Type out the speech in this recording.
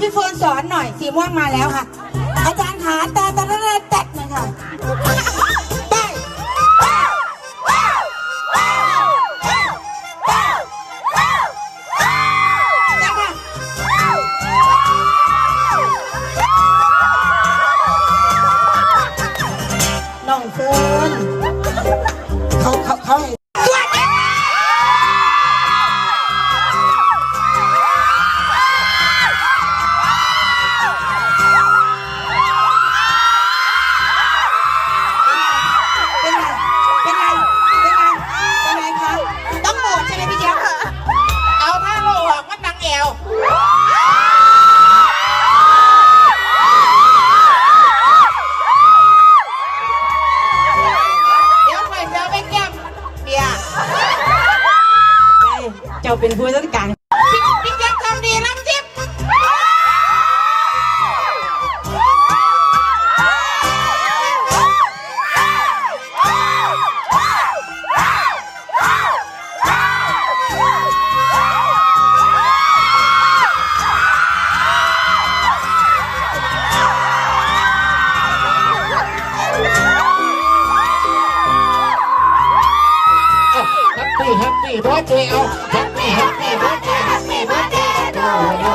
พี่โฟนสอนหน่อยสีม่วงมาแล้วค่ะ อาจารย์ขาแต่ต่แต่แต่แต่หน่อยค่ะไปน้องเฟิร์น จ้าเป็นผู้จัดการพี่พี่แจ๊คทำดีน้ำ happy birthday, oh, happy, happy birthday, happy birthday to you.